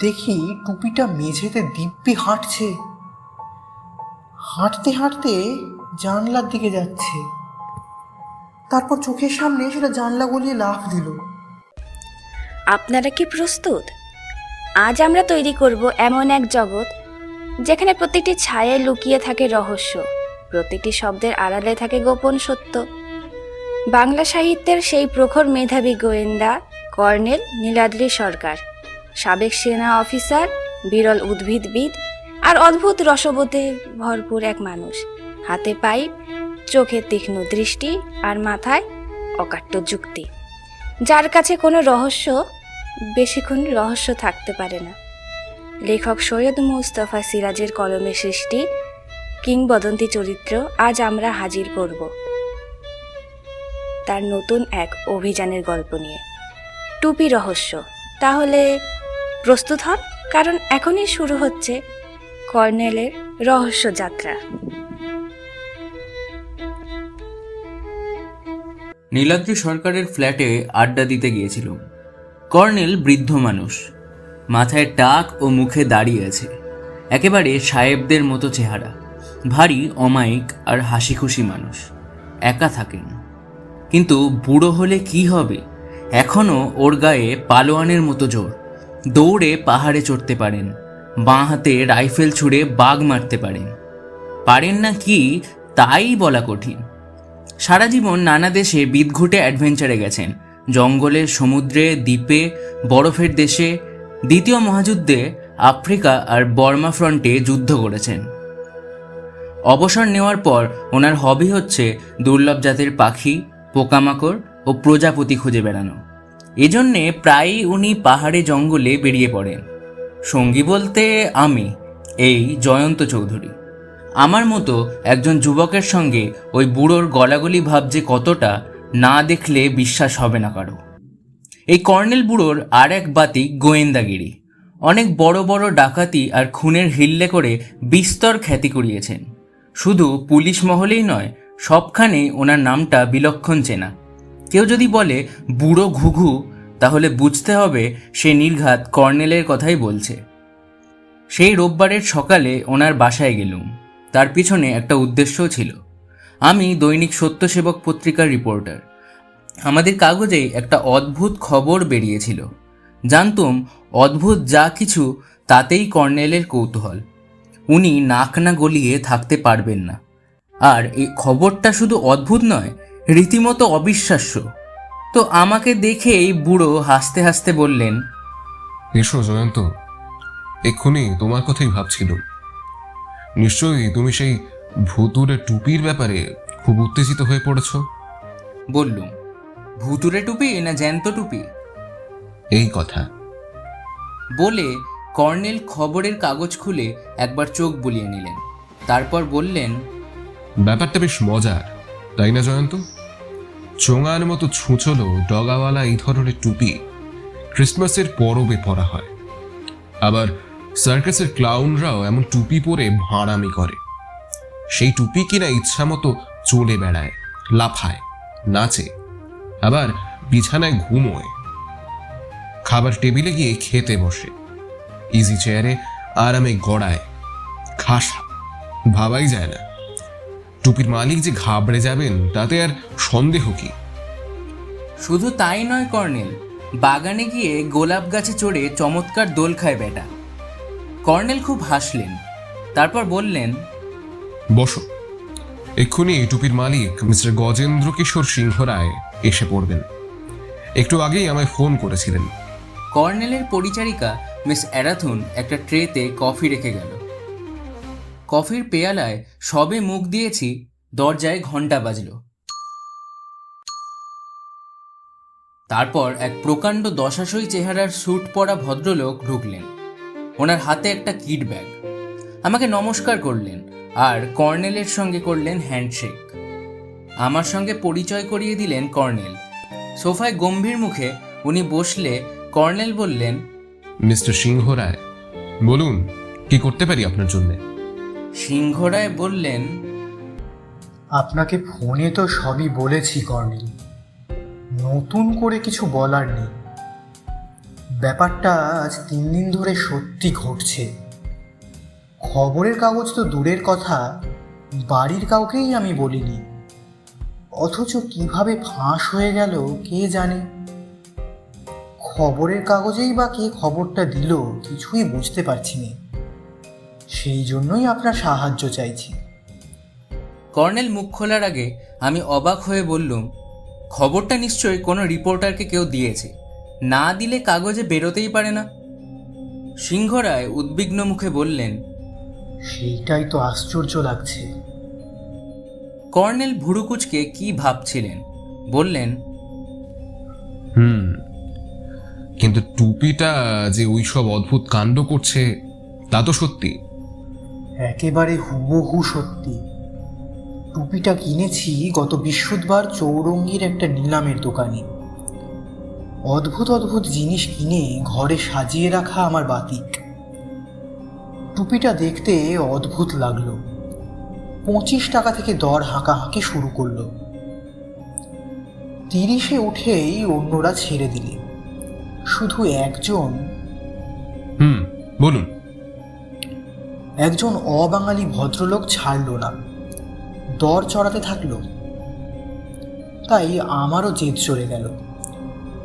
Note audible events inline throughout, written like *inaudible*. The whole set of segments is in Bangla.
দেখি টুপিটা মেঝেতে দিব্যি হাঁটছে। হাঁটতে হাঁটতে জানলার দিকে যাচ্ছে। তারপর চোখের সামনে সেটা জানলা গলিয়ে লাফ দিল। আপনারা কি প্রস্তুত? আজ আমরা তৈরি করব এমন এক জগৎ যেখানে প্রতিটি ছায়ায় লুকিয়ে থাকে রহস্য, প্রতিটি শব্দের আড়ালে থাকে গোপন সত্য। বাংলা সাহিত্যের সেই প্রখর মেধাবী গোয়েন্দা কর্নেল নীলাদ্রি সরকার। সাবেক সেনা অফিসার, বিরল উদ্ভিদবিদ আর অদ্ভুত রসবোধে ভরপুর এক মানুষ। হাতে পাইপ, চোখে তীক্ষ্ণ দৃষ্টি আর মাথায় অকাট্য যুক্তি। যার কাছে কোনো রহস্য, বেশিক্ষণ রহস্য থাকতে পারে না। লেখক সৈয়দ মুস্তফা সিরাজের কলমে সৃষ্টি, কিংবদন্তি চরিত্র আজ আমরা হাজির করব। তার নতুন এক অভিযানের গল্প নিয়ে। টুপি রহস্য, তাহলে প্রস্তুত হন, কারণ এখনই শুরু হচ্ছে কর্নেলের রহস্য যাত্রা। নীলাদ্রি সরকারের ফ্ল্যাটে আড্ডা দিতে গিয়েছিল। কর্নেল বৃদ্ধ মানুষ, মাথায় টাক ও মুখে দাঁড়িয়ে আছে, একেবারে সাহেবদের মতো চেহারা, ভারী অমায়িক আর হাসি খুশি মানুষ, একা থাকেন। কিন্তু বুড়ো হলে কি হবে? এখনও ওর গায়ে পালোয়ানের মতো জোর। দৌড়ে পাহাড়ে চড়তে পারেন, বাঁ হাতে রাইফেল ছুঁড়ে বাঘ মারতে পারেন। পারেন না কি? তাই বলা কঠিন। সারা জীবন নানা দেশে বিদঘুটে অ্যাডভেঞ্চারে গেছেন। জঙ্গলে, সমুদ্রে, দ্বীপে, বরফের দেশে, দ্বিতীয় মহাযুদ্ধে আফ্রিকা আর বর্মা ফ্রন্টে যুদ্ধ করেছেন। অবসর নেওয়ার পর ওনার হবি হচ্ছে দুর্লভ জাতের পাখি, পোকামাকড় ও প্রজাপতি খুঁজে বেড়ানো। এজন্যে প্রায়ই উনি পাহাড়ে জঙ্গলে বেরিয়ে পড়েন। সঙ্গী বলতে আমি, এই জয়ন্ত চৌধুরী। আমার মতো একজন যুবকের সঙ্গে ওই বুড়োর গলাগলি ভাব যে কতটা, না দেখলে বিশ্বাস হবে না কারও। এই কর্নেল বুড়োর আর এক বাতি গোয়েন্দাগিরি। অনেক বড় বড় ডাকাতি আর খুনের হিল্লে করে বিস্তর খ্যাতি করিয়েছেন শুধু পুলিশ মহলেই নয় সবখানেই ওনার নামটা বিলক্ষণ চেনা। কেউ যদি বলে, বুড়ো ঘুঘু তাহলে বুঝতে হবে সে নির্ঘাত কর্নেলের কথাই বলছে। সেই রোববারের সকালে ওনার বাসায় গেলুম। তার পিছনে একটা উদ্দেশ্যও ছিল। আমি দৈনিক সত্যসেবক পত্রিকার রিপোর্টার। আমাদের কাগজেই একটা অদ্ভুত খবর বেরিয়েছিল। জানতুম, অদ্ভুত যা কিছু, তাতেই কর্নেলের কৌতূহল। উনি নাক না গলিয়ে থাকতে পারবেন না। আর এই খবরটা শুধু অদ্ভুত নয় রীতিমতো অবিশ্বাস্য। তো আমাকে দেখেই বুড়ো হাসতে হাসতে বললেন এসো জয়ন্ত এক্ষুনি তোমার কথাই ভাবছিলাম নিশ্চয়ই তুমি সেই ভুতুরে টুপির ব্যাপারে খুব উত্তেজিত হয়ে পড়েছ? বললুম ভুতুরে টুপি না জ্যান্ত টুপি? এই কথা। বলে কর্নেল খবরের কাগজ খুলে একবার চোখ বুলিয়ে নিলেন। তারপর বললেন ব্যাপারটা বেশ মজার। তাই না, জয়ন্ত? চোঙার মতো ছুঁচলো ডগাওয়ালা এই ধরনের টুপি ক্রিসমাসের পরবে পরা হয়। আবার সার্কাসের ক্লাউনরাও এমন টুপি পরে ভাঁড়ামি করে। সেই টুপি কিনা ইচ্ছা মতো চলে বেড়ায়, লাফায়, নাচে, আবার বিছানায় ঘুমোয়। খাবার টেবিলে গিয়ে খেতে বসে। ইজি চেয়ারে আরামে গড়ায়, খাসা, ভাবাই যায় না। টুপির মালিক যে ঘাবড়ে যাবেন তাতে আর সন্দেহ কি? শুধু তাই নয় কর্নেল বাগানে গিয়ে গোলাপ গাছে চড়ে চমৎকার দোল খায় বেটা। কর্নেল খুব হাসলেন তারপর বললেন বসো। এক্ষুনি টুপির মালিক মিস্টার গজেন্দ্র কিশোর সিংহ রায় এসে পড়বেন। একটু আগেই আমায় ফোন করেছিলেন। কর্নেলের পরিচারিকা মিস অ্যারাথুন একটা ট্রেতে কফি রেখে গেল। কফির পেয়ালায় সবে মুখ দিয়েছি, দরজায় ঘণ্টা বাজলো। তারপর এক প্রকাণ্ড দশাশই চেহারার স্যুট পরা ভদ্রলোক ঢুকলেন। ওনার হাতে একটা কিট ব্যাগ। আমাকে নমস্কার করলেন আর কর্নেলের সঙ্গে করলেন হ্যান্ডশেক। আমার সঙ্গে পরিচয় করিয়ে দিলেন কর্নেল। সোফায় গম্ভীর মুখে উনি বসলে কর্নেল বললেন, মিস্টার সিংহ রায়, বলুন, কি করতে পারি আপনার জন্য? সিংহরায় বললেন, আপনাকে ফোনে তো সবই বলেছি, কর্নেল। নতুন করে কিছু বলার নেই। ব্যাপারটা আজ তিন দিন ধরে সত্যি ঘটছে। খবরের কাগজ তো দূরের কথা, বাড়ির কাউকেই আমি বলিনি। অথচ কীভাবে ফাঁস হয়ে গেল, কে জানে? খবরের কাগজেই বা কে খবরটা দিল, কিছুই বুঝতে পারছি না। সেই জন্যই আপনার সাহায্য চাইছি। কর্নেল মুখ খোলার আগে আমি অবাক হয়ে বললুম খবরটা নিশ্চয়ই কোনো রিপোর্টারকে কেউ দিয়েছে। না দিলে কাগজে বেরোতেই পারে না। সিংহরায় উদ্বিগ্ন মুখে বললেন সেইটাই তো আশ্চর্য লাগছে। কর্নেল ভুরুকুচকে কি ভাবছিলেন? বললেন হুম কিন্তু টুপিটা যে ওই সব অদ্ভুত কাণ্ড করছে তা তো সত্যি। একেবারে হুবহু সত্যি। টুপিটা কিনেছি গত বৃহস্পতিবার চৌরঙ্গির একটা নিলামের দোকানে। অদ্ভুত অদ্ভুত জিনিস কিনে ঘরে সাজিয়ে রাখা আমার বাতিক। টুপিটা দেখতে অদ্ভুত লাগল। পঁচিশ টাকা থেকে দর হাঁকাহাঁকি শুরু করল। তিরিশে উঠেই অন্যরা ছেড়ে দিলে। শুধু একজন। হুম, বলুন। একজন অবাঙালি ভদ্রলোক ছাড়ল না। দর চড়াতে থাকল। তাই আমারও জেদ চলে গেল।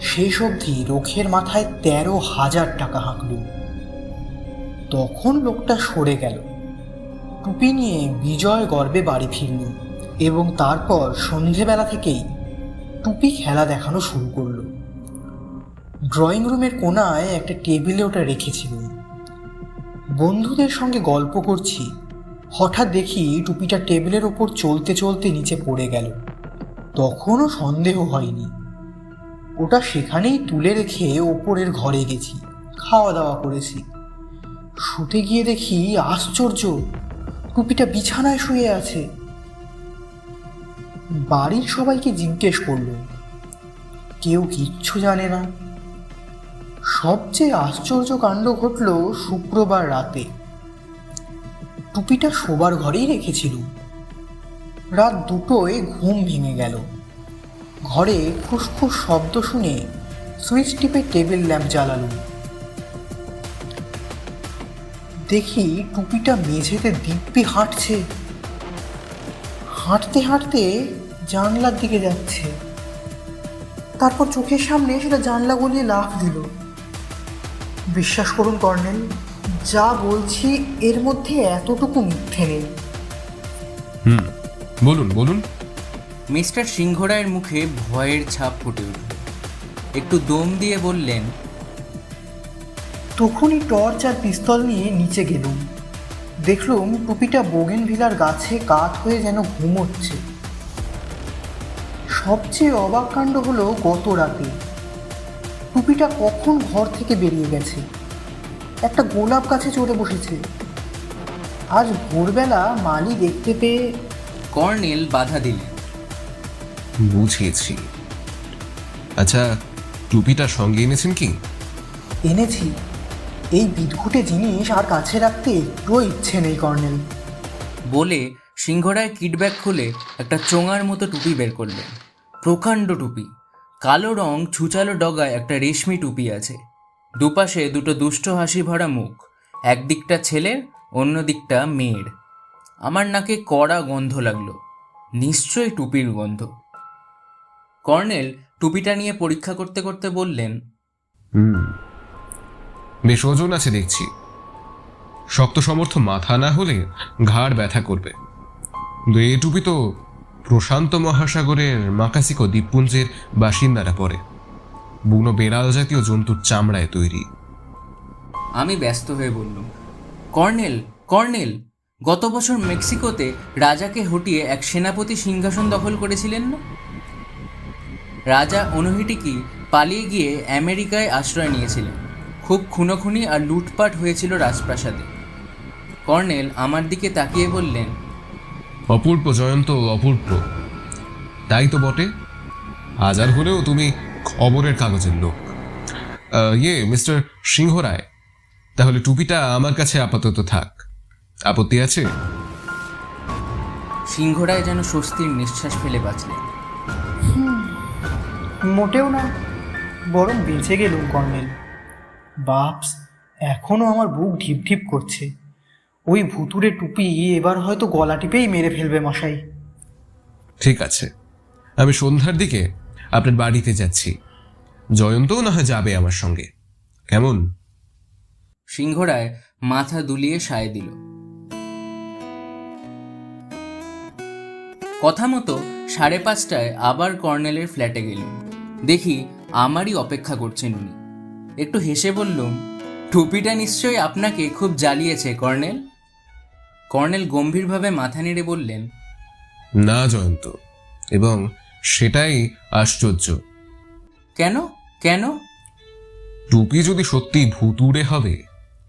শেষ অবধি রোখের মাথায় তেরো হাজার টাকা হাঁকলুম তখন লোকটা সরে গেল। টুপি নিয়ে বিজয় গর্বে বাড়ি ফিরলুম এবং তারপর সন্ধেবেলা থেকেই টুপি খেলা দেখানো শুরু করল। ড্রয়িং রুমের কোনায় একটা টেবিলে ওটা রেখেছিলুম বন্ধুদের সঙ্গে গল্প করছি। হঠাৎ দেখি টুপিটা টেবিলের ওপর চলতে চলতে নিচে পড়ে গেল। তখনও সন্দেহ হয়নি। ওটা সেখানেই তুলে রেখে ওপরের ঘরে গেছি। খাওয়া দাওয়া করেছি। শুতে গিয়ে দেখি আশ্চর্য, টুপিটা বিছানায় শুয়ে আছে। বাড়ির সবাইকে জিজ্ঞেস করল। কেউ কিচ্ছু জানে না। সবচেয়ে আশ্চর্য কাণ্ড ঘটল শুক্রবার রাতে। টুপিটা শোবার ঘরেই রেখেছিল। রাত দুটোয় ঘুম ভেঙে গেল। ঘরে খুসখুস শব্দ শুনে সুইচ টিপে টেবিল ল্যাম্প জ্বালালুম দেখি টুপিটা মেঝেতে দিব্যি হাঁটছে। হাঁটতে হাঁটতে জানলার দিকে যাচ্ছে। তারপর চোখের সামনে সেটা জানলা গলিয়ে লাফ দিল। বিশ্বাস করুন কর্নেল যা বলছি এর মধ্যে এতটুকু মিথ্যে নেই। হুম বলুন বলুন। মিস্টার সিংহরায়ের মুখে ভয়ের ছাপ ফুটে উঠল। একটু দম দিয়ে বললেন তখনই টর্চ আর পিস্তল নিয়ে নিচে গেলুম। দেখলুম টুপিটা বোগেন ভিলার গাছে কাত হয়ে যেন ঘুমোচ্ছে। সবচেয়ে অবাক কাণ্ড হলো গত রাতে। টুপিটা কখন ঘর থেকে বেরিয়ে গেছে? একটা গোলাপ গাছে চড়ে বসেছে। আজ ভোরবেলা মালি দেখতে পেয়ে কর্নেল বাধা দিলেন। বুঝেছি। আচ্ছা টুপিটা সঙ্গে এনেছেন কি? এনেছি। এই বিদঘুটে জিনিস আর কাছে রাখতে একটুও ইচ্ছে নেই কর্নেল। বলে সিংহরায় কিডব্যাগ খুলে একটা চোঙার মতো টুপি বের করলেন। প্রকাণ্ড টুপি। কালো রং ছুচালো ডগায় একটা রেশমি টুপি আছে। দুপাশে দুটো দুষ্ট হাসি ভরা মুখ, একদিকটা ছেলের অন্য দিকটা মেয়ের। আমার নাকে কড়া গন্ধ লাগল, নিশ্চয়ই টুপির গন্ধ। কর্নেল টুপিটা নিয়ে পরীক্ষা করতে করতে বললেন বেশ ওজন আছে দেখছি। শক্ত সমর্থ মাথা না হলে ঘাড় ব্যথা করবে। কিন্তু এ টুপি তো প্রশান্ত মহাসাগরের মাকাসিকো দ্বীপপুঞ্জের বাসিন্দারা পরে বুনো বেড়াল জাতীয় জন্তুর চামড়ায় তৈরি। আমি ব্যস্ত হয়ে বললুম, কর্নেল কর্নেল, গত বছর মেক্সিকোতে রাজাকে হটিয়ে এক সেনাপতি সিংহাসন দখল করেছিলেন না? রাজা অনুহিটিকি পালিয়ে গিয়ে আমেরিকায় আশ্রয় নিয়েছিলেন? খুব খুনোখুনি আর লুটপাট হয়েছিল রাজপ্রাসাদে। কর্নেল আমার দিকে তাকিয়ে বললেন অপূর্ব জয়ন্ত অপূর্ব। তাই তো বটে। হাজার হলেও তুমি খবরের কাগজের লোক। ইয়ে মিস্টার সিংহ রায় তাহলে টুপিটা আমার কাছে আপাতত থাক। আপত্তি আছে? সিংহরায় যেন স্বস্তির নিঃশ্বাস ফেলে বাঁচলেন। মোটেও না বরং বেঁচে গেলুম কর্নেল। বাপস এখনও আমার বুক ঢিপ ঢিপ করছে। ওই ভুতুরে টুপি এবার হয়তো গলা টিপেই মেরে ফেলবে মশাই। ঠিক আছে। আমি সন্ধ্যার দিকে আপনার বাড়িতে যাচ্ছি। জয়ন্তও না হয় যাবে আমার সঙ্গে। কেমন? সিংহরায় মাথা দুলিয়ে সায় দিল। কথা মতো সাড়ে পাঁচটায় আবার কর্নেলের ফ্ল্যাটে গেলুম। দেখি আমারই অপেক্ষা করছেন উনি। একটু হেসে বললুম টুপিটা নিশ্চয়ই আপনাকে খুব জ্বালিয়েছে কর্নেল? কর্নেল গম্ভীরভাবে মাথা নেড়ে বললেন না জয়ন্ত এবং সেটাই আশ্চর্য। কেন? কেন? টুপি যদি সত্যি ভুতুড়ে হবে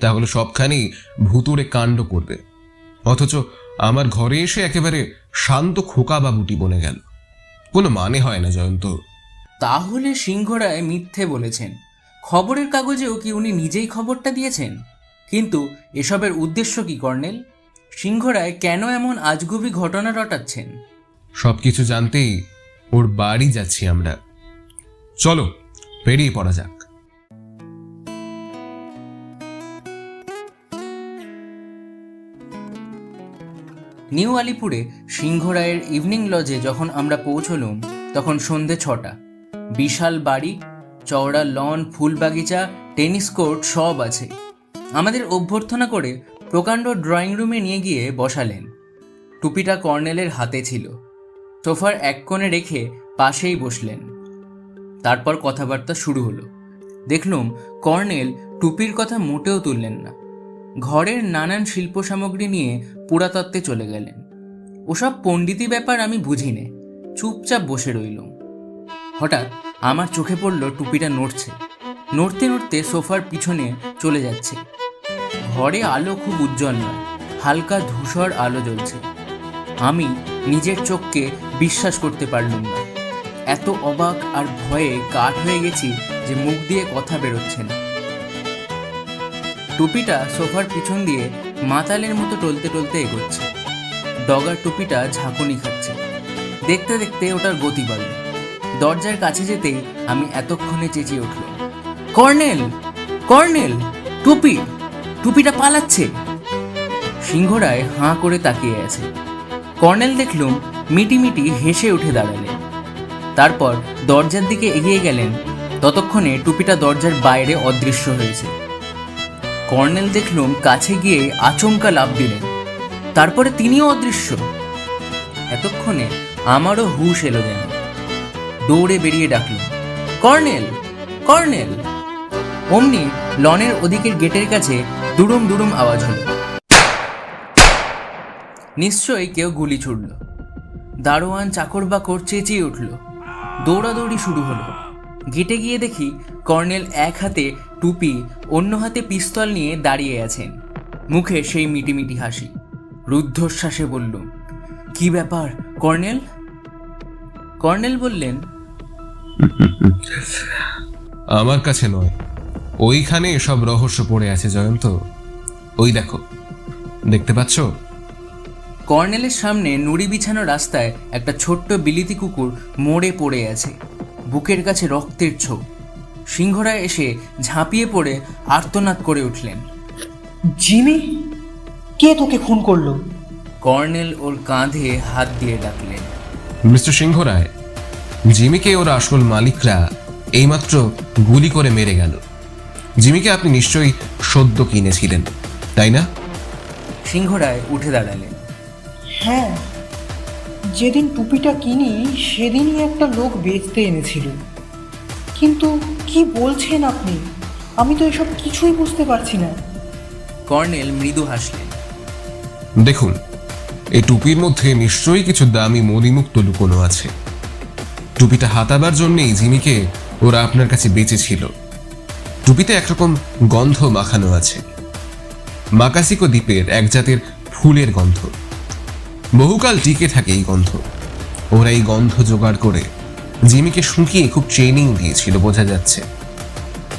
তাহলে সবখানেই ভুতুড়ে কাণ্ড করবে। অথচ আমার ঘরে এসে একেবারে শান্ত খোকা বাবুটি বনে গেল। কোনো মানে হয় না জয়ন্ত। তাহলে সিংহরায় মিথ্যে বলেছেন। খবরের কাগজেও কি উনি নিজেই খবরটা দিয়েছেন? কিন্তু এসবের উদ্দেশ্য কি কর্নেল? সিংহরায় কেন এমন আজগুবি ঘটনা রটাচ্ছেন? সবকিছু জানতেই ওর বাড়ি যাচ্ছি আমরা। চলো বেরিয়ে পড়া যাক। নিউ আলিপুরে সিংহরায়ের ইভিনিং লজে যখন আমরা পৌঁছলুম তখন সন্ধে ছটা। বিশাল বাড়ি চওড়া লন ফুল বাগিচা টেনিস কোর্ট সব আছে। আমাদের অভ্যর্থনা করে প্রকাণ্ড ড্রয়িং রুমে নিয়ে গিয়ে বসালেন। টুপিটা কর্নেলের হাতে ছিল। সোফার এক কোণে রেখে পাশেই বসলেন। তারপর কথাবার্তা শুরু হলো। দেখলুম কর্নেল টুপির কথা মোটেও তুললেন না। ঘরের নানান শিল্প সামগ্রী নিয়ে পুরাতত্ত্বে চলে গেলেন। ওসব পণ্ডিতি ব্যাপার আমি বুঝি নে চুপচাপ বসে রইলুম। হঠাৎ আমার চোখে পড়ল টুপিটা নড়ছে। নড়তে নড়তে সোফার পিছনে চলে যাচ্ছে। ঘরে আলো খুব উজ্জ্বল নয়, হালকা ধূসর আলো জ্বলছে। আমি নিজের চোখকে বিশ্বাস করতে পারলুম না। এত অবাক আর ভয়ে কাঠ হয়ে গেছি যে মুখ দিয়ে কথা বেরোচ্ছে না। টুপিটা সোফার পিছন দিয়ে মাতালের মতো টলতে টলতে এগোচ্ছে। ডগার টুপিটা ঝাঁকুনি খাচ্ছে। দেখতে দেখতে ওটার গতি বাড়ল। দরজার কাছে যেতেই আমি এতক্ষণে চেঁচিয়ে উঠল কর্নেল! কর্নেল! টুপি! টুপিটা পালাচ্ছে। সিংহরায় হাঁ করে তাকিয়ে আছে। কর্নেল দেখলুম মিটিমিটি হেসে উঠে দাঁড়ালেন তারপর দরজার দিকে এগিয়ে গেলেন। ততক্ষণে টুপিটা দরজার বাইরে অদৃশ্য হয়েছে। কর্নেল দেখলুম কাছে গিয়ে আচমকা লাভ দিলেন। তারপরে তিনিও অদৃশ্য। এতক্ষণে আমারও হুশ এলো যেন। দৌড়ে বেরিয়ে ডাকলুম, কর্নেল কর্নেল! অমনি লনের ওদিকের গেটের কাছে দুরুম দুরুম আওয়াজ হলো। নিশ্চয়ই কেউ গুলি ছুড়ল। দারোয়ান চাকর বাকর চেঁচিয়ে উঠল। দৌড়াদৌড়ি শুরু হলো। গেটে গিয়ে দেখি কর্নেল এক হাতে টুপি, অন্য হাতে পিস্তল নিয়ে দাঁড়িয়ে আছেন। মুখে সেই মিটিমিটি হাসি। রুদ্ধশ্বাসে বলল, কি ব্যাপার, কর্নেল? কর্নেল বললেন, *laughs* আমার কাছে নয়। ওইখানে সব রহস্য পড়ে আছে জয়ন্ত। ওই দেখো দেখতে পাচ্ছ? কর্নেলের সামনে নুড়ি বিছানো রাস্তায় একটা ছোট্ট বিলিতি কুকুর মোড়ে পড়ে আছে। বুকের কাছে রক্তের ছোপ। সিংহরা এসে ঝাঁপিয়ে পড়ে আর্তনাদ করে উঠলেন। জিমি কে তোকে খুন করল? কর্নেল ওর কাঁধে হাত দিয়ে ডাকলেন। মিস্টার সিংহ রায় জিমিকে ওর আসল মালিকরা এইমাত্র গুলি করে মেরে গেল। জিমিকে আপনি নিশ্চয়ই সদ্য কিনেছিলেন তাই না? সিংহরায় উঠে দাঁড়ালেন। হ্যাঁ যেদিন টুপিটা কিনি সেদিনই একটা লোক বেচতে এনেছিল। কিন্তু কি বলছেন আপনি? আমি তো এসব কিছুই বুঝতে পারছি না। কর্নেল মৃদু হাসলেন। দেখুন এই টুপির মধ্যে নিশ্চয়ই কিছু দামি মণিমুক্ত লুকোনো আছে। টুপিটা হাতাবার জন্যেই জিমিকে ওরা আপনার কাছে বেঁচেছিল। টুপিতে একরকম গন্ধ মাখানো আছে। মাকাসিকো দ্বীপের এক জাতের ফুলের গন্ধ। বহুকাল টিকে থাকে এই গন্ধ। ওরা এই গন্ধ জোগাড় করে জিমিকে শুকিয়ে খুব ট্রেনিং দিয়েছিল, বোঝা যাচ্ছে।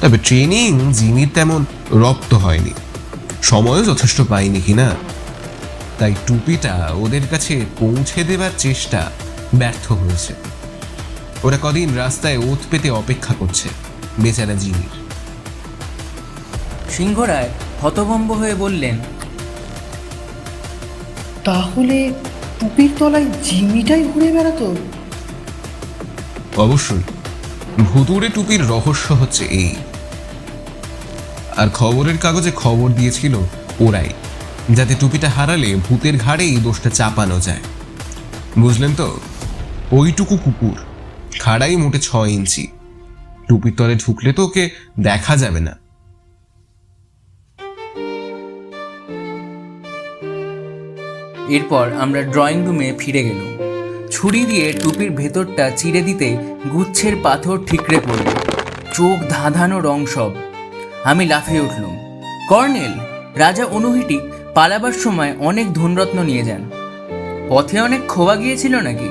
তবে ট্রেনিং জিমির তেমন রপ্ত হয়নি। সময়ও যথেষ্ট পায়নি কিনা? তাই টুপিটা ওদের কাছে পৌঁছে দেবার চেষ্টা ব্যর্থ হয়েছে। ওরা কদিন রাস্তায় ওত পেতে অপেক্ষা করছে, বেচারা জিমির। সিংহরায় হতভম্ব হয়ে বললেন তাহলে টুপির তলায় জিমিটাই ঘুরে বেড়াতো? অবশ্যই। ভুতুড়ে টুপির রহস্য হচ্ছে এই। আর খবরের কাগজে খবর দিয়েছিল ওরাই যাতে টুপিটা হারালে ভূতের ঘাড়েই দোষটা চাপানো যায়। বুঝলেন তো? ওইটুকু কুকুর খাড়াই মোটে ছ ইঞ্চি। টুপির তলে ঢুকলে তো ওকে দেখা যাবে না। এরপর আমরা ড্রয়িং রুমে ফিরে গেল ছুরি দিয়ে টুপির ভেতরটা চিরে দিতে গুচ্ছের পাথর ঠিকরে পড়ল। চোখ ধাঁধানো রং সব। আমি লাফিয়ে উঠলাম। কর্নেল, রাজা অনুহিটি পালাবার সময় অনেক ধনরত্ন নিয়ে যান। পথে অনেক খোয়া গিয়েছিল নাকি?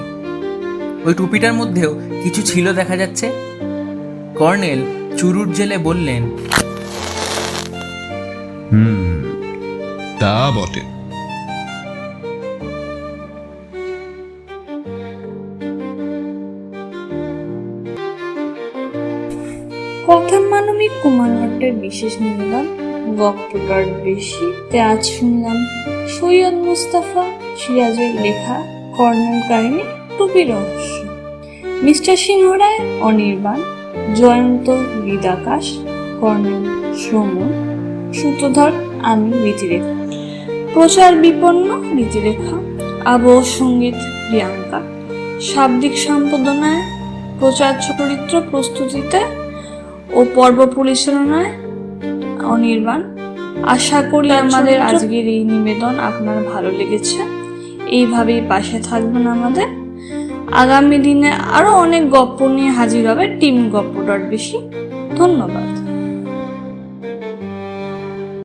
ওই টুপিটার মধ্যেও কিছু ছিল দেখা যাচ্ছে? কর্নেল চুরুট জেলে বললেন, হুম, তা বটে। বিশেষ নিবেদন গপ্পটার বেশি। আজ শুনলাম সৈয়দ মুস্তাফা সিরাজের লেখা কর্নেল কাহিনী, টুপি রহস্য। মিস্টার সিংহ রায় অনির্বাণ, জয়ন্ত হৃদাকাশ, কর্নেল শ্রমণ সূত্রধর আমি রীতিরেখা। প্রচার বিপন্ন রীতিরেখা, আবহ সংগীত প্রিয়াঙ্কা। শাব্দিক সম্পাদনায়, প্রচার চরিত্র প্রস্তুতিতে ও পর্ব পরিচালনায় অনির্বাণ। আশা করি আমাদের আজকের এই নিবেদন আপনার ভালো লেগেছে। এইভাবেই পাশে থাকবেন আমাদের। আগামী দিনে আরও অনেক গপ্প নিয়ে হাজির হবে টিম গপ্প ডট বেশি ধন্যবাদ।